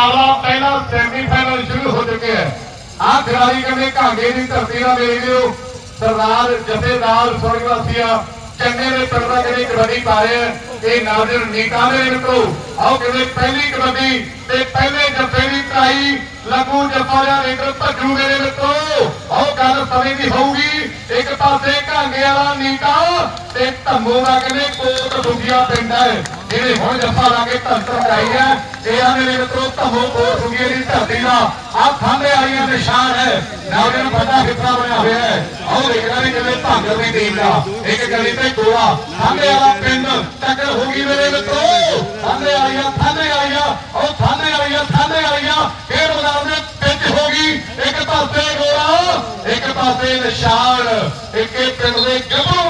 ਮੁਕਾਬਲਾ ਪਹਿਲਾ ਸੈਮੀਫਾਈਨਲ ਸ਼ੁਰੂ ਹੋ ਚੁੱਕਿਆ ਹੈ। ਆਹ ਖਿਡਾਰੀ ਕਹਿੰਦੇ ਘਾਂਗੇ ਦੀ ਧਰਤੀ ਦਾ ਮੇਰੇ ਵੀਰੋ ਸਰਦਾਰ ਜਥੇਦਾਰ ਸੁਰਗਵਾਸੀਆ ਚੰਗੇ ਦੇ ਪਿੰਡ ਦਾ ਕਹਿੰਦੇ ਕਬੱਡੀ ਪਾ ਰਹੇ ਇਹ ਨਾਜ਼ਰ ਨੀਕਾ ਦੇ ਮਿੱਤਰੋ। ਆਓ ਕਹਿੰਦੇ ਪਹਿਲੀ ਕਬੱਡੀ ਤੇ ਪਹਿਲੇ ਜੱਫੇ ਦੀ ਟਰਾਈ ਲੱਗੂ ਜੱਫਾ ਜਾਂ ਲੀਡਰ ਭੱਜੂ ਮੇਰੇ ਮਿੱਤਰੋ। ਆਓ ਗੱਲ ਸਮੇਂ ਦੀ ਹੋਊਗੀ। ਇੱਕ ਪਾਸੇ ਘਾਂਗੇ ਵਾਲਾ ਨੀਕਾ ਤੇ ਧੰਮੋ ਦਾ ਕਹਿੰਦੇ ਕੋਟ ਦੁਗੀਆ ਪਿੰਡ ਹੈ। ਜਿਹੜੇ ਹੁਣ ਜੱਫਾ ਲਾ ਕੇ ਧੰਤਰ ਕਰਾਈ ਹੈ ਇਹ ਆ ਮਿੱਤਰੋ, ਧੰਮੋ ਕੋਟ ਦੁਗੀਆ ਦੀ ਧਰਤੀ ਦਾ ਆ ਖਾਂਦੇ ਆਈਆਂ ਨਿਸ਼ਾਨ ਹੈ। ਨਾਲ ਨੂੰ ਵੱਡਾ ਹਿੱਸਾ ਬਣਿਆ ਹੋਇਆ ਹੈ? ਆਓ ਦੇਖਣਾ ਵੀ ਕਿਵੇਂ ਭਾਂਗਰ ਦੀ ਟੀਮ ਦਾ। ਇੱਕ ਗਲੀ ਤੇ ਗੋਲਾ ਖਾਂਦੇ ਵਾਲਾ ਪਿੰਡ, ਟੱਕਰ ਹੋ ਗਈ ਮੇਰੇ ਮਿੱਤਰੋ। ਖਾਂਦੇ ਆਈਆਂ ਖਾਂਦੇ ਆਈਆਂ ਉਹ ਖਾਂਦੇ ਆਈਆਂ ਖਾਂਦੇ ਆਈਆਂ ਫੇਰ ਮੈਦਾਨ ਦੇ ਵਿੱਚ ਹੋ ਇੱਕ ਪਾਸੇ ਗੋਲਾ ਇੱਕ ਪਾਸੇ ਨਿਸ਼ਾਨ, ਇੱਕ ਪਿੰਡ ਦੇ ਗੱਭਰੂ।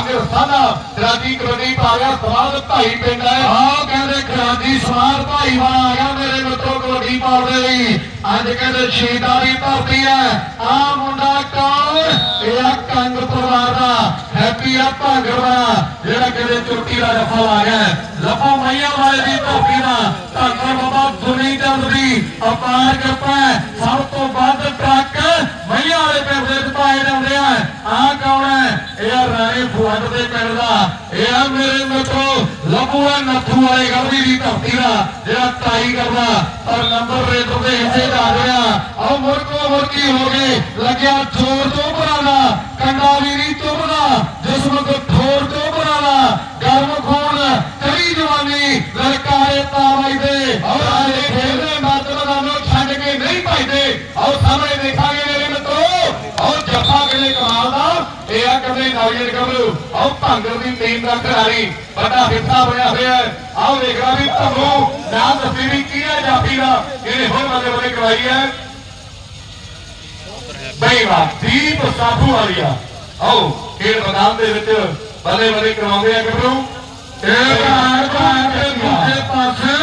ਗਏ ਸਾਨਾ ਰਾਜੀ ਕਬੱਡੀ ਪਾ ਗਿਆ ਸਵਾਦ ਭਾਈ ਪਿੰਡ ਹੈ। ਆਹ ਕਹਿੰਦੇ ਖਰਾਜੀ ਸਵਾਦ ਭਾਈ ਵਾਲਾ ਆ ਗਿਆ ਮੇਰੇ ਮਿੱਤਰੋ ਕਬੱਡੀ ਪਾਉਣ ਦੇ ਲਈ। ਅੱਜ ਕਹਿੰਦੇ ਸ਼ਹੀਦਾਂ ਦੀ ਧਰਤੀ ਹੈ। ਆ ਮੁੰਡਾ ਕੌਣ? ਇਹ ਆ ਕੰਗ ਪਰਿਵਾਰ ਦਾ। ਹੈਪੀ ਆ ਭਾਂਗਰ ਵਾਲਾ, ਜਿਹੜਾ ਕਹਿੰਦੇ ਚੋਟੀ ਦਾ ਜਫਾ ਆ ਗਿਆ ਲੱਭੋ ਮਈਆਂ ਵਾਲੇ ਦੀ ਧਰਤੀ ਦਾ ਧੰਨ ਬਾਬਾ ਦੁਨੀ ਚੰਦ ਦੀ ਅਪਾਰ ਕਿਰਪਾ ਸਭ ਤੋਂ ਵੱਧ ਟਰੱਕ ਮਈਆਂ ਵਾਲੇ ਪਿੰਡ ਦੇ ਵਿੱਚ ਪਾਏ ਜਾਂਦੇ ਆ ਆ ਕੌਣ ਹੈ ਇਹ ਆ ਰਾਏ ਦੇ ਪਿੰਡ ਦਾ। ਇਹ ਆ ਮੇਰੇ ਮਿੱਤਰੋ ਲੱਭੂ ਨੱਥੂ ਵਾਲੇ ਗੜਦੀ ਦੀ ਧਰਤੀ ਦਾ ਜਿਹੜਾ ਟਾਈ ਕਰਦਾ। ਪਰ ਨੰਬਰ ਰੇਡਰ ਦੇ ਹਿੱਸੇ ਦਾ ਰਿਹਾ। ਆਹ ਮੁਰਕੋ ਮੁਰਕੀ ਹੋ ਗਏ ਲੱਗਿਆ ਜ਼ੋਰ ਤੋਂ ਬਰਾਦਾ ਕੰਡਾ ਵੀ ਨਹੀਂ ਚੁੱਭਦਾ, ਜਿਸਮ ਕੋ ਠੋਰ ਤੋਂ ਬਰਾਦਾ ਗਰਮ ਖੂਨ ਕਰੀ ਜਵਾਨੀ, ਲਲਕਾਰੇ ਤਾਵਾਈ ਦੇ ਆਏ ਖੇਡਦੇ ਮਰਦ ਮੈਦਾਨੋਂ ਛੱਡ ਕੇ ਨਹੀਂ ਭਜਦੇ। ਆਓ ਸਾਹਮਣੇ ਦੇਖਾਂਗੇ ਮੇਰੇ ਮਿੱਤਰੋ ਆਓ ਜੱਫਾ ਕਿਲੇ ਕਮਾਲ ਦਾ ਇਹ ਆ ਕਹਿੰਦੇ ਨੌਜਰ ਆਓ ਭੰਗਰ ਦੀ ਟੀਮ ਦਾ ਖਿਡਾਰੀ। ਵੱਡਾ ਹਿੱਸਾ ਬਣਿਆ ਹੋਇਆ ਆਓ ਦੇਖਣਾ ਵੀ ਤੁਹਾਨੂੰ ਨਾਮ ਦੱਸੀ ਵੀ ਕੀ ਹੈ ਜਾਫੀ ਦਾ। ਇਹਨੇ ਹੋਰ ਮੱਲੇ ਮੱਲੇ ਕਰਵਾਈ ਹੈ। ਬਈਵਾ ਦੀਪ ਸਾਧੂ ਵਾਲੀਆ ਆਓ, ਖੇਡ ਮੈਦਾਨ ਦੇ ਵਿੱਚ ਬੱਲੇ ਬੱਲੇ ਕਰਵਾਉਂਦੇ ਆ ਗੱਭਰੂ। ਇਹ ਘਰ ਘਰ ਦੇ ਦੂਜੇ ਪਾਸੇ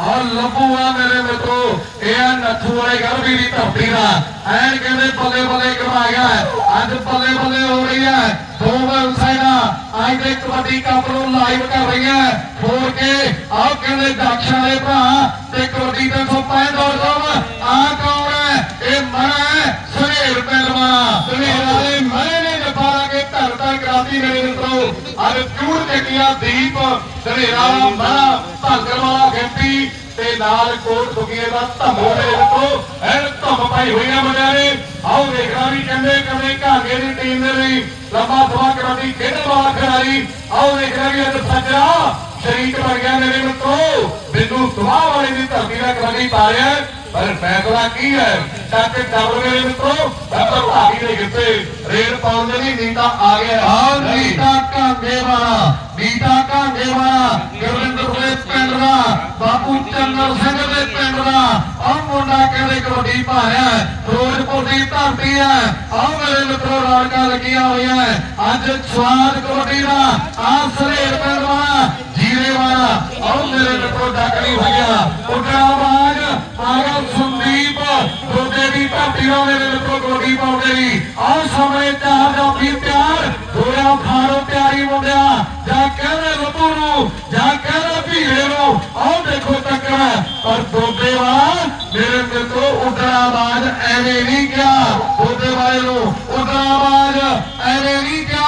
ਔਰ ਲੱਭੂਆ ਮੇਰੇ ਮਿੱਤਰੋ। ਇਹ ਨੱਥੂ ਵਾਲੇ ਗਰਭੀ ਦੀ ਧਰਤੀ ਦਾ। ਐਨ ਕਹਿੰਦੇ ਬੱਲੇ ਬੱਲੇ ਕਰਵਾਇਆ ਅੱਜ ਬੱਲੇ ਬੱਲੇ ਹੋ ਰਹੀ ਹੈ। ਦੋ ਵੈਬਸਾਈਟਾਂ ਅੱਜ ਦੇ ਕਬੱਡੀ ਕੱਪ ਨੂੰ ਲਾਈਵ ਕਰ ਰਹੀਆਂ ਹੋਰ ਕੇ ਆਹ ਕਹਿੰਦੇ ਦਕਸ਼ ਵਾਲੇ ਭਰਾ ਤੇ ਕਬੱਡੀ 365.com ਆ ਕੌਣ ਹੈ? ਇਹ ਮਣਾ ਹੈ ਸੁਨੇਰ ਪਹਿਲਵਾਨ ਸੁਨੇਰ ਵਾਲੇ ਮਣੇ ਨੇ ਜਫਾਰਾ ਕੇ ਧਰ ਧਰ ਕਰਾਤੀ ਮੇਰੇ ਮਿੱਤਰੋ। ਅੱਜ ਚੂੜ ਚੱਕੀਆਂ ਦੀਪ। ਸੁਨੇਰਾ ਮਣਾ ਭਾਂਗਰ ਵਾਲਾ ਗਿੰਪੀ ਤੇ ਨਾਲ ਕੋਟ ਦੁਗੀਏ ਦਾ ਧੰਮੋ ਮੇਰੇ ਮਿੱਤਰੋ। ਐਨ ਧੰਮ ਪਾਈ ਹੋਈਆਂ ਨੇ। ਆਓ ਦੇਖਣਾ ਵੀ ਕਹਿੰਦੇ ਕਹਿੰਦੇ ਘਾਗੇ ਦੀ ਟੀਮ ਦੇ ਲਈ ਲੰਬਾ ਸਵਾ ਕਬੱਡੀ ਖੇਡਣ ਵਾਲਾ ਖਿਡਾਰੀ। ਆਓ ਦੇਖਣਾ ਵੀ ਅੱਜ ਸੱਜਣਾ ਸ਼ਰੀਕ ਬਣ ਗਿਆ ਮੇਰੇ ਮਿੱਤਰੋ। ਬਿੰਦੂ ਸੁਭਾਅ ਵਾਲੀ ਦੀ ਧਰਤੀ ਦਾ ਕਬੱਡੀ ਪਾ ਰਿਹਾ ਹੈ। ਪਰ ਫੈਸਲਾ ਕੀ ਹੈ? ਟੱਕ ਡਬਲ ਮੇਰੇ ਮਿੱਤਰੋ। ਡਬਲ ਭਾਗੀ ਦੇ ਕਿੱਥੇ ਰੇਡ ਪਾਉਣ ਦੇ ਲਈ ਨੀਤਾ ਆ ਗਿਆ ਆ ਨੀਤਾ ਕਾਂਗੇ ਵਾਲਾ ਨੀਤਾ ਕਾਂਗੇ ਵਾਲਾ ਗੁਰਵਿੰਦਰ ਦੇ ਪਿੰਡ ਦਾ ਬਾਪੂ ਚੰਦਰ ਸਿੰਘ ਦੇ ਪਿੰਡ ਦਾ ਆ ਮੁੰਡਾ ਕਹਿੰਦੇ ਕਬੱਡੀ ਪਾ ਹੈ। ਫਿਰੋਜ਼ਪੁਰ ਦੀ ਧਰਤੀ ਹੈ ਆ ਮੇਰੇ ਮਿੱਤਰੋ, ਰੌਣਕਾਂ ਲੱਗੀਆਂ ਹੋਈਆਂ ਅੱਜ ਸਵਾਦ ਕਬੱਡੀ ਦਾ ਆ ਸਰੇਰ ਪਿੰਡ ਵਾਲਾ ਜੀਰੇ ਵਾਲਾ ਆਓ ਮੇਰੇ ਮਿੱਤਰੋ ਡੱਕਣੀ ਹੋਈਆ ਉੱਡਣਾ ਬਾਜ ਆਗਾ ਸੰਦੀਪ ਦੋਦੇ ਦੀ ਧਰਤੀ ਦਾ ਮੇਰੇ ਮਿੱਤਰੋ ਕਬੱਡੀ ਪਾਉਂਦੇ ਲਈ ਆਓ ਸਾਹਮਣੇ ਚਾਰ ਦਾ ਵੀ ਪਿਆਰ ਹੋਇਆ ਖਾਰੋ ਪਿਆਰੀ ਮੁੰਡਿਆ ਜਾਂ ਕਹਿੰਦੇ ਰੱਬੂ ਨੂੰ ਜਾਂ ਕਹਿੰਦੇ ਭੀੜੇ ਨੂੰ ਆਓ ਦੇਖੋ ਟੱਕਰ ਪਰ ਦੋਦੇ ਵਾਲਾ ਮੇਰੇ ਮਿੱਤਰੋ ਉੱਡਣਾ ਬਾਜ ਐਵੇਂ ਨਹੀਂ ਗਿਆ ਦੋਦੇ ਵਾਲੇ ਨੂੰ ਉੱਡਣਾ ਬਾਜ ਐਵੇਂ ਨਹੀਂ ਗਿਆ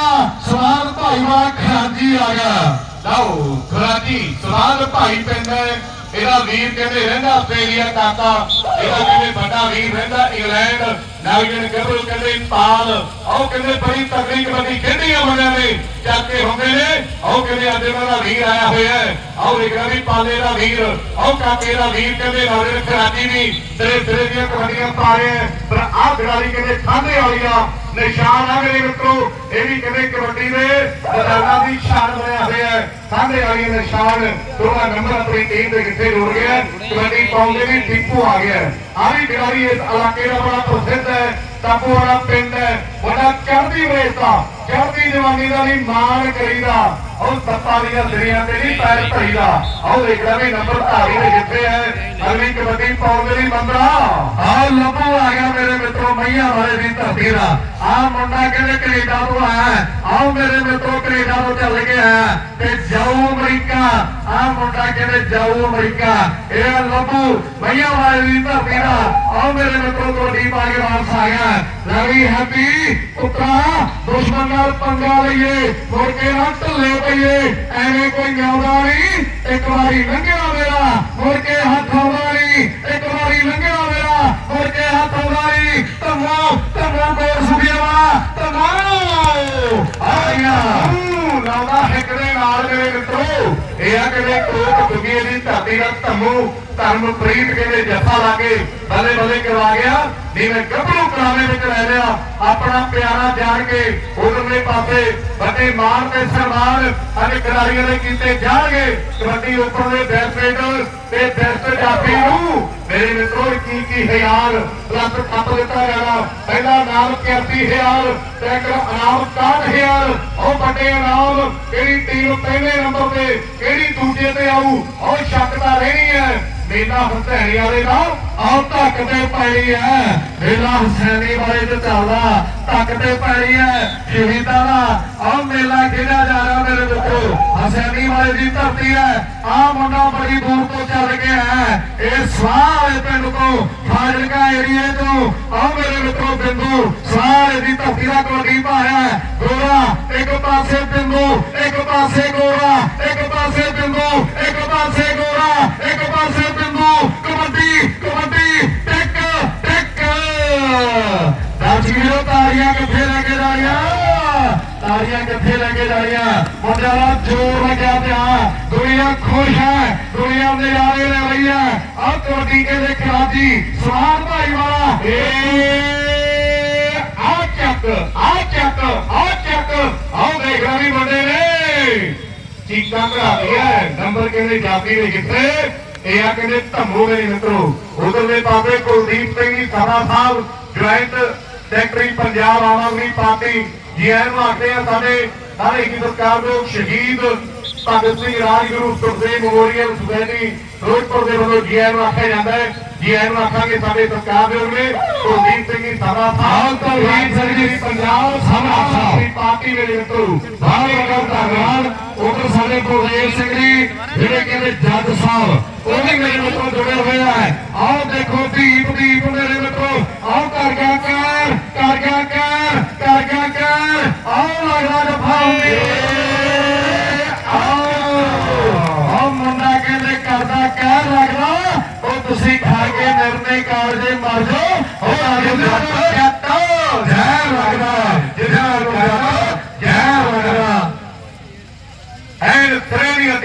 ਸਵਾਲ ਖਰਾਜੀ ਸਵਾਦ ਭਾਈ ਪਿੰਡ ਇਹਦਾ ਵੀਰ ਕਹਿੰਦੇ ਰਹਿੰਦਾ ਆਸਟ੍ਰੇਲੀਆ, ਕਾਕਾ। ਇਹਦਾ ਕਹਿੰਦੇ ਵੱਡਾ ਵੀਰ ਰਹਿੰਦਾ ਇੰਗਲੈਂਡ। ਨਾਗਜਨ ਗੱਭਰੂ ਕਹਿੰਦੇ ਪਾਲ। ਆਓ ਕਹਿੰਦੇ ਬੜੀ ਤਕੜੀ ਕਬੱਡੀ ਖੇਡੀ ਆ ਮੁੰਡਿਆਂ ਨੇ। ਚੱਕ ਹੁੰਦੇ ਨੇ। ਆਓ ਕਹਿੰਦੇ ਅੱਜ ਇਹਨਾਂ ਦਾ ਵੀਰ ਆਇਆ ਹੋਇਆ ਆਓ ਦੇਖਣਾ ਵੀ ਪਾਲੇ ਦਾ ਵੀਰ। ਆਓ ਕਾਕੇ ਦਾ ਵੀਰ ਕਹਿੰਦੇ ਨਾਲੇ ਖਰਾਜੀ ਵੀ ਤੇਰੇ ਤੇਰੇ ਦੀਆਂ ਕਬੱਡੀਆਂ ਪਾ ਰਹੇ ਆ ਪਰ ਆਹ ਖਿਡਾਰੀ ਕਹਿੰਦੇ ਖਾਂਦੇ ਵਾਲੀਆਂ ਨਿਸ਼ਾਨ ਆ ਮੇਰੇ ਮਿੱਤਰੋ। ਇਹ ਵੀ ਕਹਿੰਦੇ ਕਬੱਡੀ ਦੇ ਮੈਦਾਨਾਂ ਦੀ ਸ਼ਾਨ ਬਣਿਆ ਹੋਇਆ ਸਾਹਮਣੇ ਵਾਲੀ ਨਿਸ਼ਾਨ ਦੋਵਾਂ ਨੰਬਰ ਆਪਣੀ ਟੀਮ ਦੇ ਕਿੱਥੇ ਜੁੜ ਗਿਆ ਕਬੱਡੀ ਪਾਉਂਦੇ ਵੀ ਟਿੱਪੂ ਆ ਗਿਆ ਆ ਵੀ ਖਿਡਾਰੀ ਇਸ ਇਲਾਕੇ ਦਾ ਬੜਾ ਪ੍ਰਸਿੱਧ ਹੈ ਟਾਪੂ ਪਿੰਡ ਹੈ। ਵੱਡਾ ਚੜ੍ਹਦੀ ਰੇਸ ਚੜ੍ਹਦੀ ਜਵਾਨੀ ਦਾ ਵੀ ਮਾਣ ਕਰੀਦਾ। ਉਹ ਸੱਪਾਂ ਦੀਆਂ ਸਿਰੀਆਂ ਤੇ ਨਹੀਂ ਪੈਰ ਧਰੀ ਦਾ ਆਹ ਵੀ ਨੰਬਰ ਧਾਰੀ ਦੇ ਜਿੱਥੇ ਹੈ ਅਗਲੀ ਕਬੱਡੀ ਪਾਉਣ ਦੇ ਲਈ ਮੰਦਰਾ ਆ। ਲੱਭੋ ਆ ਗਿਆ ਮੇਰੇ ਮਿੱਤਰੋ, ਮਈਆਂ ਵਾਲੇ ਦੀ ਧਰਤੀ ਦਾ। ਆ ਮੁੰਡਾ ਕਹਿੰਦੇ ਕੈਨੇਡਾ ਤੋਂ ਆਇਆ ਆਓ ਮੇਰੇ ਮਿੱਤਰੋ, ਕੈਨੇਡਾ ਤੋਂ ਚੱਲ ਗਿਆ ਤੇ ਜਾਓ ਅਮਰੀਕਾ ਆ ਮੁੰਡਾ ਕਹਿੰਦੇ ਜਾਓ ਅਮਰੀਕਾ ਇਹ ਲੱਭੂ ਮਈਆਂ ਵਾਲੇ ਦੀ ਧਰਤੀ ਦਾ ਆਓ ਮੇਰੇ ਮਿੱਤਰੋ ਤੁਹਾਡੀ ਪਾ ਕੇ ਵਾਪਸ ਆ ਗਿਆ ਲਵੀ ਹੈਪੀ ਪੁੱਤਰਾ ਦੁਸ਼ਮਣ ਨਾਲ ਪੰਗਾ ਲਈਏ ਮੁੜ ਕੇ ਨਾ ਢੱਲੇ ਪਈਏ ਐਵੇਂ ਕੋਈ ਆਉਂਦਾ ਨਹੀਂ ਇੱਕ ਵਾਰੀ ਲੰਘਿਆ ਮੇਰਾ ਮੁੜ ਕੇ ਹੱਥ ਆਉਂਦਾ ਨਹੀਂ ਇੱਕ ਵਾਰੀ ਲੰਘਿਆ ਮੇਰਾ ਮੁੜ ਕੇ ਹੱਥ ਆਉਂਦਾ ਨਹੀਂ ਧੰਮੋ ਧੰਮੋ ਕੋਲ ਸੁਭਿਆਵਾ ਧੰਮੋ ਆ ਗਿਆ ਲਾਉਂਦਾ ਹਿੱਕ ਨਾਲ ਮੇਰੇ ਮਿੱਤਰੋ, ਇਹ ਆ ਕਿਵੇਂ ਕੋਟ ਦੁਨੀਏ ਦੀ ਧਰਤੀ ਦਾ ਧੰਮੂ, ਧਰਮ ਪ੍ਰੀਤ ਕਹਿੰਦੇ ਜੱਫਾ ਲਾ ਕੇ ਬੱਲੇ ਬੱਲੇ ਕਰਵਾ ਗਿਆ। ਜਿਵੇਂ ਗੱਭਰੂ ਕਰਾਵੇ ਵਿੱਚ ਲੈ ਲਿਆ, ਆਪਣਾ ਪਿਆਰਾ ਜਾਣ ਕੇ ਉਧਰਲੇ ਪਾਸੇ ਵੱਡੇ ਮਾਨ ਤੇ ਸਨਮਾਨ ਅਤੇ ਖਿਡਾਰੀਆਂ ਦੇ ਕੀਤੇ ਜਾਣਗੇ। ਕਬੱਡੀ ਉੱਪਰ ਦੇ ਬੈਸਟ ਤੇ ਬੈਸਟ ਜਾਫੀ ਨੂੰ ਮੇਰੇ ਮਿੱਤਰੋ ਕੀ ਕੀ ਹਜ਼ਾਰ ਲੱਖ ਕੱਪ ਦਿੱਤਾ ਜਾਣਾ ਪਹਿਲਾ ਨਾਮ 31000 ਸੈਕੰਡ ਇਨਾਮ 61000 ਉਹ ਵੱਡੇ ਇਨਾਮ ਕਿਹੜੀ ਟੀਮ ਪਹਿਲੇ ਨੰਬਰ ਤੇ, ਕਿਹੜੀ ਦੂਜੇ ਤੇ ਆਊ? ਉਹ ਸ਼ੱਕ ਤਾਂ ਰਹਿਣੀ ਹੈ। ਮੇਲਾ ਹਸੈਣੀ ਵਾਲੇ ਦਾ ਆਹ ਧੱਕ ਤੇ ਪੈਣੀ ਐ ਮੇਲਾ ਹੁਸੈਨੀ ਵਾਲੇ ਤੇ ਚੱਲਦਾ, ਧੱਕ ਤੇ ਪੈਣੀ ਐ ਸ਼ਹੀਦਾਂ ਦਾ ਆਹ ਮੇਲਾ ਖੇਡਿਆ ਜਾ ਰਿਹਾ ਮੇਰੇ ਮਿੱਤਰੋ। ਹੁਸੈਨੀ ਵਾਲੇ ਦੀ ਧਰਤੀ ਐ ਆਹ ਮੁੰਡਾ ਬੜੀ ਦੂਰ ਤੋਂ ਚੱਲ ਕੇ ਆਇਆ ਇਹ ਸਵਾਹ ਪਿੰਡ ਤੋਂ, ਫਾਜ਼ਿਲਕਾ ਏਰੀਏ ਤੋਂ। ਆਹ ਮੇਰੇ ਮਿੱਤਰੋ ਬਿੰਦੂ ਸਾਰੇ ਦੀ ਧਰਤੀ ਦਾ ਕਬੱਡੀ ਭਾਇਆ ਗੋਰਾ, ਇੱਕ ਪਾਸੇ ਬਿੰਦੂ, ਇੱਕ ਪਾਸੇ ਗੋਰਾ, ਇੱਕ ਪਾਸੇ ਬਿੰਦੂ, ਇੱਕ ਪਾਸੇ ਕਿੱਥੇ ਤਾੜੀਆਂ ਕਿੱਥੇ ਲੈ ਕੇ ਜਾ ਮੁੰਡਿਆਂ ਦਾ ਜੋਰ ਲੱਗਿਆ ਪਿਆ। ਦੁਨੀਆ ਖੁਸ਼ ਹੈ। ਦੁਨੀਆ ਦੇ ਯਾਰੇ ਲੈ ਰਹੀ ਹੈ। ਆਹ ਕਬੱਡੀ ਕੇ ਦੇ ਖਿਲਾਫੀ ਸਵਾਰ ਭਾਈ ਵਾਲਾ। ਏ, ਆ ਚੱਕ ਆ ਚੱਕ ਆ ਚੱਕ। ਆਹ ਦੇਖ ਲੈ ਵੀ ਵੱਡੇ ਨੇ। ਚੀਕਾਂ ਘਰਾਦੀਆਂ ਨੰਬਰ ਕਹਿੰਦੇ ਜਾਤੀ ਦੇ ਕਿੱਥੇ? ਇਹ ਆ ਕਹਿੰਦੇ ਧੰਮੂ ਮੇਰੇ ਮਿੱਤਰੋ। ਉਧਰਲੇ ਪਾਸੇ ਕੁਲਦੀਪ ਸਿੰਘ ਜੀ ਸਾਡਾ ਸਾਹਿਬ joint secretary Punjab Aam Aadmi party ji ਆਇਆਂ ਨੂੰ ਆਖਦੇ ਆ ਸਾਡੇ ਸਾਰੇ ਹੀ ਸਤਿਕਾਰਯੋਗ ਸ਼ਹੀਦ ਭਗਤ ਸਿੰਘ ਰਾਜਗੁਰੂ ਸੁਖਦੇਵ ਮੈਮੋਰੀਅਲ ਸੁਸਾਇਟੀ ਫਿਰੋਜ਼ਪੁਰ ਦੇ ਵੱਲੋਂ ਜੀ ਆਇਆਂ ਨੂੰ ਆਖਿਆ ਜਾਂਦਾ ਹੈ। ਜੀ ਆਇਆਂ ਨੂੰ ਆਖਾਂਗੇ ਸਾਡੇ ਸਤਿਕਾਰਯੋਗ ਨੇ ਕੁਲਦੀਪ ਸਿੰਘ ਜੀ ਸਾਡਾ ਆਹ ਕੁਲਦੀਪ ਸਿੰਘ ਜੀ ਪੰਜਾਬ ਸਾਡਾ ਸਾਹਿਬ। ਦੀ ਪਾਰਟੀ ਮੇਰੇ ਮਿੱਤਰੋ ਬਹੁਤ ਬਹੁਤ ਧੰਨਵਾਦ। ਉਧਰ ਸਾਡੇ ਗੁਰਦੇਵ ਸਿੰਘ ਜੀ ਜਿਹੜੇ ਕਹਿੰਦੇ ਜੱਜ ਸਾਹਿਬ ਉਹ ਵੀ ਮੇਰੇ ਮਿੱਤਰੋ ਜੁੜੇ ਹੋਏ ਆ ਆਓ ਦੇਖੋ ਦੀਪ ਦੀਪ ਮੇਰੇ ਮਿੱਤਰੋ। ਆਓ ਕਰ ਗਿਆ ਕਰ ਕਰ ਗਿਆ ਕਰ ਕਰ ਗਿਆ ਕਰ। ਆਓ ਲੱਗਦਾ ਜਫਾ ਹੁੰਦੀ ਆਓ। ਆਓ ਮੁੰਡਾ ਕਹਿੰਦੇ ਕਰਦਾ ਕਹਿ ਲੱਗਦਾ ਉਹ ਤੁਸੀਂ ਖਾ ਕੇ ਨਿਰਣੇ ਕਾਲਜੇ ਮਰ ਜਾਓ। ਉਹ ਆਜੋ ਜੱਟ ਜੈ ਲੱਗਦਾ ਜਿਹੜਾ ਲੱਗਦਾ ਜੈ ਲੱਗਦਾ ਐਨ ਤਰੇਲੀਆਂ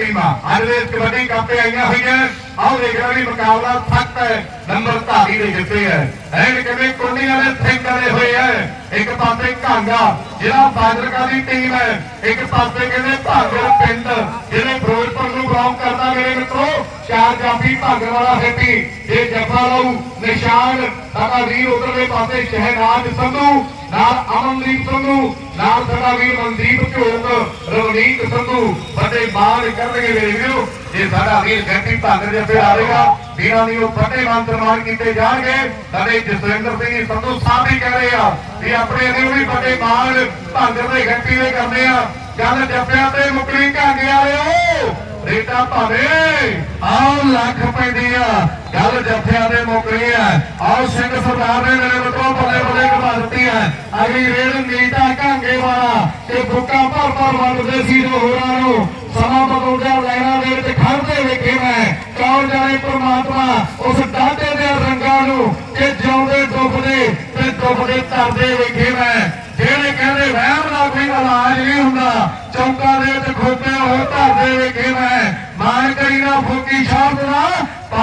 ਟੀਮਾਂ ਅੱਜ ਕਬੱਡੀ ਕੱਪ ਆਈਆਂ ਹੋਈਆਂ। ਆਓ ਦੇਖ ਵੀ ਮੁਕਾਬਲਾ ਸਖਤ ਹੈ, ਨੰਬਰ ਧਾਰੀ ਦੇ ਜਿੱਤੇ ਹੈ। ਐਨ ਕਿਵੇਂ ਕੁੰਡੀਆਂ ਦੇ ਸਿੰਘ ਹੋਏ ਐ ਇੱਕ ਪਾਸੇ ਕਾਂਗਾ ਜਿਹੜਾ ਫਾਜ਼ਿਲਕਾ ਦੀ ਟੀਮ ਹੈ। ਇੱਕ ਪਾਸੇ ਕਹਿੰਦੇ ਭਾਗਲ ਪਿੰਡ ਜਿਹੜੇ ਫਿਰੋਜ਼ਪੁਰ ਨੂੰ ਬਿਲੋਂਗ ਕਰਦਾ ਮੇਰੇ ਮਿੱਤਰੋ। ਚਾਰ ਜਾਫੀ ਭਾਗਲ ਵਾਲਾ ਹੈਪੀ ਇਹ ਜੱਫਾ ਲਾਊ, ਨਿਸ਼ਾਨ, ਸਾਡਾ ਵੀਰ ਉਧਰਲੇ ਪਾਸੇ ਸ਼ਹਿਨਾਜ਼ ਸੰਧੂ। ਨਾਲ ਅਮਨਦੀਪ ਸੰਧੂ, ਨਾਲ ਸਾਡਾ ਵੀਰ ਮਨਦੀਪ ਝੋਕ ਰਵਨੀਤ ਸੰਧੂ, ਵੱਡੇ ਮਾਣ ਕਰਨਗੇ ਮੇਰੇ ਵੀਰੋ। ਜੇ ਸਾਡਾ ਵੀਰ ਗੱਟੀ ਭਾਗਰ ਜੱਫੇ ਆਵੇਗਾ, ਵੀਰਾਂ ਦੀ ਉਹ ਵੱਡੇ ਮਾਨ ਸਨਮਾਨ ਕੀਤੇ ਜਾਣਗੇ। ਸਾਡੇ ਜਸਵਿੰਦਰ ਸਿੰਘ ਸੰਧੂ ਸਾਹਿਬ ਵੀ ਕਹਿ ਰਹੇ ਆ ਵੀ ਆਪਣੇ ਨੇ ਵੀ ਵੱਡੇ ਮਾਣ ਭਾਗਰ ਦੇ ਗੱਟੀ ਦੇ ਕਰਨੇ ਆ। ਜਦ ਜੱਫਿਆਂ ਤੇ ਮੁਕਰੀ ਘਾਂਗੇ ਆਇਓ ਰੇਟਾ ਭਾਵੇਂ ਆਓ ਲੱਖ ਪੈਂਦੀ ਆ। ਗੱਲ ਜੱਫਿਆਂ ਦੇ ਮੁਕਰੀ ਆ ਆਓ ਸਿੰਘ ਸਰਦਾਰ ਨੇ ਮੇਰੇ ਮਿੱਤਰੋ ਬੱਲੇ ਬੱਲੇ ਘਮਾ ਦਿੱਤੀ ਆ ਅਗਲੀ ਰੇਡ ਨੀਟਾ ਘਾਂਗੇ ਵਾਲਾ ਤੇ ਬੁੱਕਾ ਭਰ ਭਰ ਵੰਡਦੇ ਸੀ ਜੋ ਹੋਰਾਂ ਨੂੰ ਸਮਾਂ ਬਦਲਦਿਆਂ ਲਾਈਨਾਂ ਦੇ ਵਿੱਚ ਖੜਦੇ ਵੇਖੇ ਮੈਂ। ਕੌਣ ਜਾਣੇ ਪ੍ਰਮਾਤਮਾ ਉਸ ਡਾਢੇ ਦੇ ਰੰਗਾਂ ਨੂੰ ਕਿ ਜਿਉਂਦੇ ਡੁੱਬਦੇ ਤੇ ਡੁੱਬਦੇ ਤਰਦੇ ਵੇਖੇ ਮੈਂ। ਜਿਹੜੇ ਕਹਿੰਦੇ ਵਹਿਮ ਦਾ ਕੋਈ ਇਲਾਜ ਨਹੀਂ ਹੁੰਦਾ, ਚੌਕਾਂ ਦੇ ਵਿੱਚ ਖੋਪੇ ਹੋਏ ਧਰਦੇ ਵੇਖੇ ਮੈਂ। ਮਾਨ ਕਰੀ ਨਾ ਫੋਕੀ ਸ਼ਬਦ ਨਾ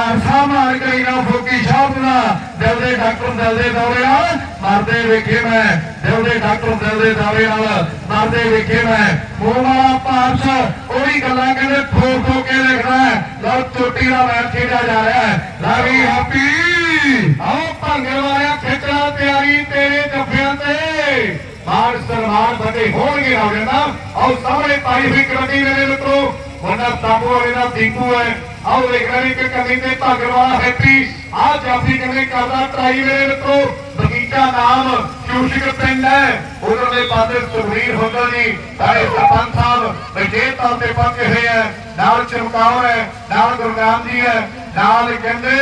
ਪਾਰਸਾ ਮਾਨ ਨਾ ਫੋਕੀ ਸ਼ਬਦ ਦਿਲ ਦੇ ਡਾਕਟਰ ਦਿਲ ਦੇ ਦੌਰੇ ਨਾਲ, ਮਰਦੇ ਵੇਖੇ ਮੈਂ, ਦਿਲ ਦੇ ਡਾਕਟਰ ਦਿਲ ਦੇ ਦੌਰੇ ਨਾਲ, ਮਰਦੇ ਵੇਖੇ ਮੈਂ। ਮੂੰਹ ਵਾਲਾ ਪਾਰਸ, ਉਹ ਗੱਲਾਂ ਕਹਿੰਦੇ ਠੋ ਠੋ ਕੇ ਲਿਖਦਾ ਲਓ, ਚੋਟੀ ਦਾ ਮੈਚ ਖੇਡਿਆ ਜਾ ਰਿਹਾ ਹੈ। ਲਾਵੀ ਹੈਪੀ। ਆਓ ਭਾਂਗੇ ਵਾਲਿਆ ਖਿੱਚਣਾ ਤਿਆਰੀ ਤੇਰੇ ਜੱਫਿਆਂ ਤੇ। ਮਾਨ ਸਨਮਾਨ ਵੱਡੇ ਹੋਣਗੇ ਨਾ ਨਾ ਆਓ ਸਾਹਮਣੇ ਪਾਈ ਹੋਈ ਕਬੱਡੀ ਮੇਰੇ ਮਿੱਤਰੋ ਮੁੰਡਾ ਸਾਬੂ ਵਾਲੇ ਦਾ ਦੀਪੂ ਹੈ। ਆਓ ਦੇਖ ਰਹੇ ਕਿ ਕੰਨੀ ਤੇ ਭਾਗਰਵਾਲਾ ਹੈਪੀ। ਆ ਜਾਫੀ ਕਿਵੇਂ ਕਰਦਾ ਟਰਾਈ ਮੇਰੇ ਮਿੱਤਰੋ। ਬਗੀਚਾ ਨਾਮ ਕਿਊਸ਼ਿਕ ਪਿੰਡ ਹੈ। ਉਧਰ ਦੇ ਪਾਸੇ ਸੁਖਵੀਰ ਹੁੰਦਲ ਜੀ ਸਾਡੇ ਸਰਪੰਚ ਸਾਹਿਬ ਵਿਜੇ ਤੌਰ ਤੇ ਪਹੁੰਚੇ ਹੋਏ ਹੈ ਨਾਲ ਚਮਕੌਰ ਹੈ, ਨਾਲ ਗੁਰਨਾਮ ਜੀ ਹੈ। ਨਾਲ ਕਹਿੰਦੇ,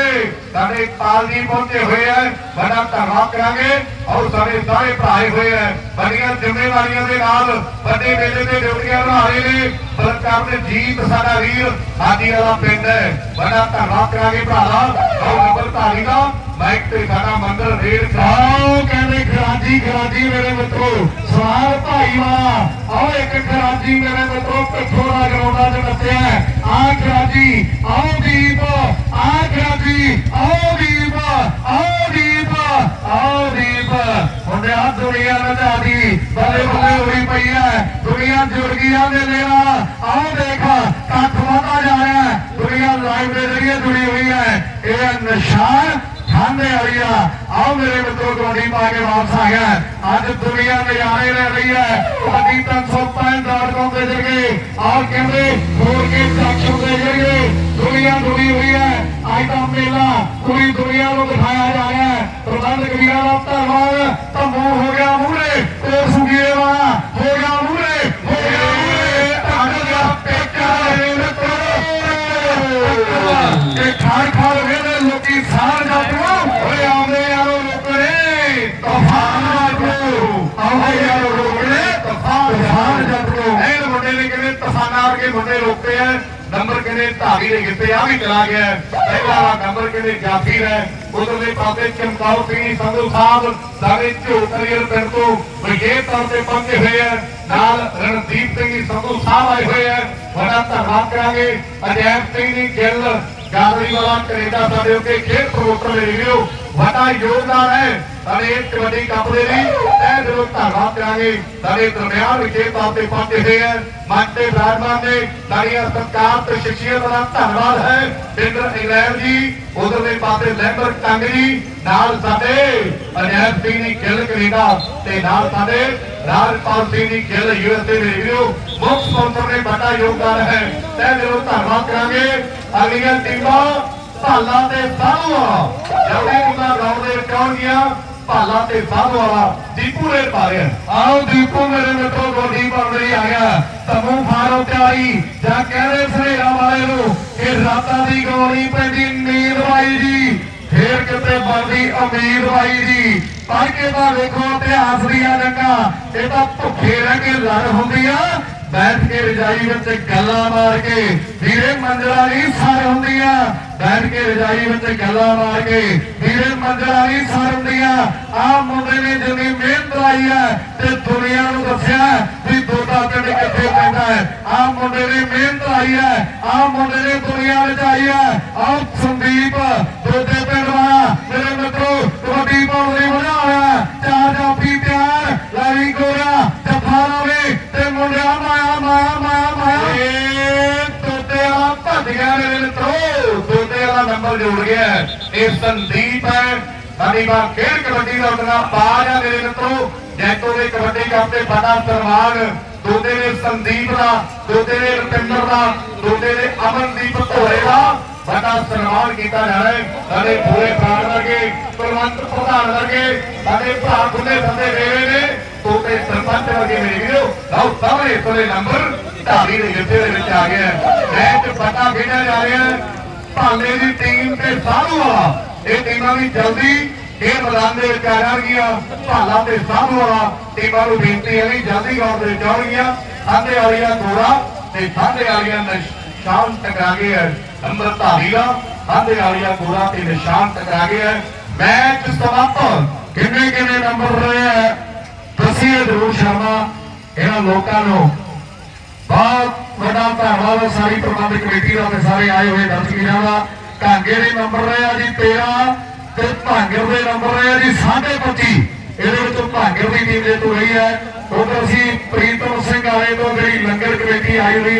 ਸਾਡੇ ਪਾਲ ਜੀ ਪਹੁੰਚੇ ਹੋਏ ਹੈ ਬੜਾ ਧੰਨਵਾਦ ਕਰਾਂਗੇ ਔਰ ਸਾਡੇ ਸਾਰੇ ਭਰਾਏ ਹੋਏ ਹੈ ਬੜੀਆਂ ਜ਼ਿੰਮੇਵਾਰੀਆਂ ਦੇ ਨਾਲ ਵੱਡੇ ਮੇਲੇ ਤੇ ਡਿਊਟੀਆਂ ਨਿਭਾ ਰਹੇ ਨੇ ਬਲਕਾਰ ਦੇ ਜੀਤ ਸਾਡਾ ਵੀਰ ਆਦੀ ਵਾਲਾ ਪਿੰਡ ਹੈ। ਬੜਾ ਧੰਨਵਾਦ ਕਰਾਂਗੇ ਭਰਾਵਾ, ਔਰ ਨੰਬਰ ਧਾਰੀ ਦਾ, ਮਾਈਕ ਤੇ ਸਾਡਾ ਮੰਦਰ ਰੇਡ ਆਓ ਕਹਿੰਦੇ ਖਰਾਜੀ ਖਰਾਜੀ ਮੇਰੇ ਮਿੱਤਰੋ ਸਵਾਲ ਭਾਈ ਵਾਲਾ, ਆਓ ਇੱਕ ਖਰਾਜੀ ਮੇਰੇ ਮਿੱਤਰੋ, ਪਿੱਛੋਂ ਦਾ ਗਰਾਉਂਡਾਂ 'ਚ ਨੱਚਿਆ ਆ ਖਰਾਜੀ ਆਓ ਦੀਪ। ਆਓ ਦੀਪ ਆਓ ਦੀਪ ਆਓ ਦੀਪ। ਮੁੰਡਿਆ ਦੁਨੀਆ ਨਜ਼ਾਰੀ ਬੱਲੇ ਬੱਲੇ ਹੋਈ ਪਈ ਹੈ ਦੁਨੀਆ ਜੁੜ ਗਈ ਆ ਦੇ ਨਾਲ ਆਓ ਦੇਖ ਕੱਠ ਵਧਾ ਜਾ ਰਿਹਾ ਦੁਨੀਆ ਲਾਈਵ ਦੇ ਜ਼ਰੀਏ ਜੁੜੀ ਹੋਈ ਹੈ ਇਹ ਨਿਸ਼ਾਨ ਖਾਂਦੇ ਵਾਲੀਆ ਆਓ ਮੇਰੇ ਮਿੱਤਰੋ ਕਬੱਡੀ ਪਾ ਕੇ ਵਾਪਸ ਆ ਗਿਆ ਅੱਜ ਦੁਨੀਆ ਨਜ਼ਾਰੇ ਲੈ ਰਹੀ ਹੈ ਕਬੱਡੀ 365.com ਦੇ ਜਰੀਏ ਆਓ ਕਹਿੰਦੇ ਹੋਰ ਕੇ ਸਾਖਰ ਦੇ ਜਰੀਏ ਦੁਨੀਆ ਜੁੜੀ ਹੋਈ ਹੈ ਅੱਜ ਦਾ ਮੇਲਾ ਪੂਰੀ ਦੁਨੀਆ ਨੂੰ ਦਿਖਾਇਆ ਜਾ ਰਿਹਾ ਹੈ ਪ੍ਰਬੰਧਕ ਵੀਰਾਂ ਦਾ ਧੰਨਵਾਦ ਧੰਮੋ ਹੋ ਗਿਆ ਮੂਹਰੇ ਤੇ ਸੁਗੀਏ ਵਾਲਾ ਹੋ ਗਿਆ ਮੂਹਰੇ ਹੋ ਗਿਆ ਮੂਹਰੇ ਧੰਨ ਦਾ ਪੇਕਾ ਮੇਰੇ ਮਿੱਤਰੋ ਇਹ ਖਾਣ ਖਾਣ ਵੇਲੇ ਲੋਕੀ ਸਾਰ ਜਾਂਦੇ ਓਏ ਆਉਂਦੇ ਯਾਰੋ ਲੋਕੜੇ ਤੂਫਾਨ ਵਾਜੋ ਆਉਂਦੇ ਯਾਰੋ ਲੋਕੜੇ ਤੂਫਾਨ ਤੂਫਾਨ ਜਾਂਦੇ ਇਹ ਮੁੰਡੇ ਨੇ ਕਹਿੰਦੇ ਤਫਾਨਾ ਵਰਗੇ ਮੁੰਡੇ ਰੋਕਦੇ ਆ ਨੰਬਰ ਕਹਿੰਦੇ ਧਾਰੀ ਦੇ ਕਿਤੇ ਆ ਵੀ ਚਲਾ ਗਿਆ ਪਹਿਲਾ ਵਾਲਾ ਨੰਬਰ ਕਹਿੰਦੇ ਜਾਫੀਰ ਹੈ ਉਧਰਲੇ ਪਾਸੇ ਚਮਕਾਉ ਸਿੰਘ ਸੰਧੂ ਸਾਹਿਬ ਸਾਡੇ ਝੋਟਲੀਅਰ ਪਿੰਡ ਤੋਂ ਵਿਜੇਤ ਤੌਰ ਤੇ ਪਹੁੰਚੇ ਹੋਏ ਆ ਨਾਲ ਰਣਦੀਪ ਸਿੰਘ ਸੰਧੂ ਸਾਹਿਬ ਆਏ ਹੋਏ ਆ ਬੜਾ ਧੰਨਵਾਦ ਕਰਾਂਗੇ। ਅਜੈਬ ਸਿੰਘ ਜੀ, ਗਿੱਲ ਗਾਦਰੀ ਵਾਲਾ ਕੈਨੇਡਾ ਸਾਡੇ ਉੱਤੇ ਖੇਡ ਪ੍ਰਮੋਟਰ ਦੇ ਰਿਵਿਊ ਵੱਡਾ ਯੋਗਦਾਨ ਹੈ ਸਾਡੇ ਇਸ ਕਬੱਡੀ ਕੱਪ ਦੇ ਲਈ ਇਹ ਜ਼ਰੂਰ ਧੰਨਵਾਦ ਕਰਾਂਗੇ। ਸਾਡੇ ਦਰਮਿਆਨ ਵਿਖੇ ਤੌਰ ਤੇ ਪਹੁੰਚੇ ਹੋਏ ਹੈ ਮੰਚ ਤੇ ਬਰਾਜਮਾਨ ਨੇ ਸਾਡੀਆਂ ਸਤਿਕਾਰ ਤੇ ਸ਼ਖਸੀਅਤ ਦਾ ਧੰਨਵਾਦ ਹੈ। ਬਿੰਦਰ ਇੰਗਲੈਂਡ ਜੀ, ਉਧਰ ਪਾਸੇ ਲੈਂਬਰ ਟੰਗ ਜੀ, ਨਾਲ ਸਾਡੇ ਅਨੈਬ ਸਿੰਘ ਦੀ ਗਿੱਲ ਕੈਨੇਡਾ ਤੇ ਨਾਲ ਸਾਡੇ ਰਾਜਪਾਲ ਸਿੰਘ ਜੀ ਗਿੱਲ ਯੂਐਸਏ ਦੇ ਰਿਵਿਊ ਮੁੱਖ ਸਪਾਂਸਰ ਨੇ ਵੱਡਾ ਯੋਗਦਾਨ ਹੈ। ਤੇ ਜ਼ਰੂਰ ਧੰਨਵਾਦ ਕਰਾਂਗੇ। ਅਗਲੀਆਂ ਟੀਮਾਂ ਭਾਲਾ ਤੇ ਸਾਧੂਆ ਜਲਦੀ ਟੀਮਾਂ ਗਰਾਊਂਡ ਦੇ ਵਿੱਚ ਆਉਣਗੀਆਂ। ਭਾਲਾ ਤੇ ਸਾਧੂ ਵਾਲਾ ਦੀਪੂ ਰੇਡ ਪਾ ਆਓ ਦੀਪੂ ਮੇਰੇ ਮਿੱਤਰੋ, ਗੋਡੀ ਬੰਦਰੀ ਆ ਗਿਆ। ਤਮੂ ਫਾਰੋ ਤਿਆਰੀ। ਜਾਂ ਕਹਿੰਦੇ ਸਰੇਰਾ ਵਾਲੇ ਨੂੰ ਕਿ ਰਾਤਾਂ ਦੀ ਗੋਲੀ ਪੈਂਦੀ ਨੀਂਦ ਵਾਈ ਜੀ। ਫੇਰ ਕਿਤੇ ਬਣਦੀ ਅਮੀਰ ਵਾਈ ਜੀ। ਪੜ੍ਹ ਕੇ ਤਾਂ ਵੇਖੋ ਇਤਿਹਾਸ ਦੀਆਂ ਜੰਗਾਂ ਇਹ ਤਾਂ ਭੁੱਖੇ ਰਹਿ ਕੇ ਲੜ ਹੁੰਦੀਆਂ। ਬੈਠ ਕੇ ਰਜਾਈ ਵਿੱਚ ਗੱਲਾਂ ਮਾਰ ਕੇ ਵੀਰੇ ਮੰਜਲਾ ਨਹੀਂ ਸਰ ਹੁੰਦੀਆਂ। ਬੈਠ ਕੇ ਰਜਾਈ ਵਿੱਚ ਗੱਲਾਂ ਮਾਰ ਕੇ ਵੀਰੇ ਮੰਜਰਾ ਨਹੀਂ ਸਰ ਹੁੰਦੀਆਂ ਆ। ਮੁੰਡੇ ਨੇ ਜਿੰਨੀ ਮਿਹਨਤ ਲਾਈ ਹੈ ਤੇ ਦੁਨੀਆ ਨੂੰ ਦੱਸਿਆ ਵੀ ਦੋਦਾ ਪਿੰਡ ਕਿੱਥੇ ਪੈਂਦਾ ਹੈ। ਆ ਮੁੰਡੇ ਨੇ ਮਿਹਨਤ ਲਾਈ ਹੈ ਆ ਮੁੰਡੇ ਨੇ ਦੁਨੀਆ ਵਿੱਚ ਆਈ ਹੈ ਆ ਸੰਦੀਪ ਦੋਦੇ ਪਿੰਡ ਵਾਲਾ, ਮੇਰੇ ਮਿੱਤਰੋ, ਕਬੱਡੀ ਪਾਉਣ ਲਈ ਵਧਾ ਹੋਇਆ ਚਾਰ ਜਾਫੀ ਤਿਆਰ ਲਾਈ ਗੋਰਾ ਜੱਫਾ ਲਾਵੇ ਤੇ ਮੁੰਡਿਆ ਮਾਇਆ ਮਾਇਆ ਮਾਇਆ ਮਾਇਆ ਇਹ ਤੋਤੇ ਵਾਲਾ ਭੱਜ ਗਿਆ ਮੇਰੇ ਮਿੱਤਰੋ ਤੋਤੇ ਜੁੜ ਗਿਆ ਇਹ ਸੰਦੀਪ ਹੈ। ਸਾਡੀ ਵਾਰ ਖੇਡ ਕਬੱਡੀ ਦਾ ਉਤਨਾ ਬਾਜ ਆ ਮੇਰੇ ਮਿੱਤਰੋ। ਜੈਤੋ ਦੇ ਕਬੱਡੀ ਕੱਪ ਤੇ ਬੜਾ ਸਨਮਾਨ। ਦੋਦੇ ਨੇ ਸੰਦੀਪ ਦਾ ਦੋਦੇ ਨੇ ਰੁਪਿੰਦਰ ਦਾ ਦੋਦੇ ਨੇ ਅਮਨਦੀਪ ਧੋਰੇ ਦਾ ਬੜਾ ਸਨਮਾਨ ਕੀਤਾ ਜਾਣਾ ਹੈ। ਸਾਡੇ ਪੂਰੇ ਪ੍ਰਾਣ ਵਰਗੇ, ਕੁਲਵੰਤ ਪ੍ਰਧਾਨ ਵਰਗੇ, ਸਾਡੇ ਭਰਾ ਖੁੱਲੇ ਬੰਦੇ ਦੇਵੇ ਨੇ। ਤੋਤੇ ਸਰਪੰਚ ਵਰਗੇ ਮੇਰੇ ਵੀਰੋ, ਲਓ ਸਾਹਮਣੇ ਕੋਲੇ ਨੰਬਰ ਢਾਬੀ ਦੇ ਜਿੱਤੇ ਦੇ ਵਿੱਚ ਆ ਗਿਆ ਮੈਚ ਪਤਾ ਖੇਡਿਆ ਜਾ ਰਿਹਾ ਹੈ। ਭਾਲੇ ਦੀ ਟੀਮ ਤੇ ਸਾਧੂ ਵਾਲਾ। ਇਹ ਟੀਮਾਂ ਵੀ ਜਲਦੀ ਇਹ ਮੈਦਾਨ ਦੇ ਵਿੱਚ ਆ ਭਾਲਾ ਤੇ ਸਾਧੂ ਵਾਲਾ ਟੀਮਾਂ ਨੂੰ ਬੇਨਤੀ ਹੈ ਵੀ ਜਲਦੀ ਗਰਾਊਂਡ ਦੇ ਵਿੱਚ ਆਉਣਗੀਆਂ। ਸਾਹਮਣੇ ਵਾਲੀਆਂ ਗੋਰਾ ਤੇ ਸਾਹਮਣੇ ਵਾਲੀਆਂ ਨਿਸ਼ਾਨ ਟਕਰਾ ਗਏ ਹੈ। ਨੰਬਰ ਦਾ ਸਾਹਮਣੇ ਵਾਲੀਆਂ ਗੋਰਾ ਤੇ ਨਿਸ਼ਾਨ ਟਕਰਾ ਗਏ ਹੈ। ਮੈਚ ਸਮਾਪਤ। ਕਿੰਨੇ ਕਿੰਨੇ ਨੰਬਰ ਰਹੇ ਹੈ? ਦੱਸੀਏ ਜ਼ਰੂਰ ਸ਼ਰਮਾ। ਇਹਨਾਂ ਲੋਕਾਂ ਨੂੰ ਬਹੁਤ ਵੱਡਾ ਧੰਨਵਾਦ ਹੈ ਸਾਰੀ ਪ੍ਰਬੰਧਕ ਕਮੇਟੀ ਦਾ ਤੇ ਸਾਰੇ ਆਏ ਹੋਏ ਦਰਸ਼ਕਾਂ ਦਾ। ਕਾਂਗੇ ਦੇ ਨੰਬਰ ਰਹੇ ਆ ਜੀ 13 ਤੇ ਭਾਂਗਰ ਦੇ ਨੰਬਰ ਰਹੇ ਆ ਜੀ 25 ਇਹਦੇ ਵਿੱਚੋਂ ਭਾਂਗਰ ਦੀ ਟੀਮ ਜੇ ਤੋਂ ਰਹੀ ਹੈ। ਉਧਰ ਅਸੀਂ ਪ੍ਰੀਤਮ ਸਿੰਘ ਵਾਲੇ ਤੋਂ, ਜਿਹੜੀ ਲੰਗਰ ਕਮੇਟੀ ਆਈ ਹੋਈ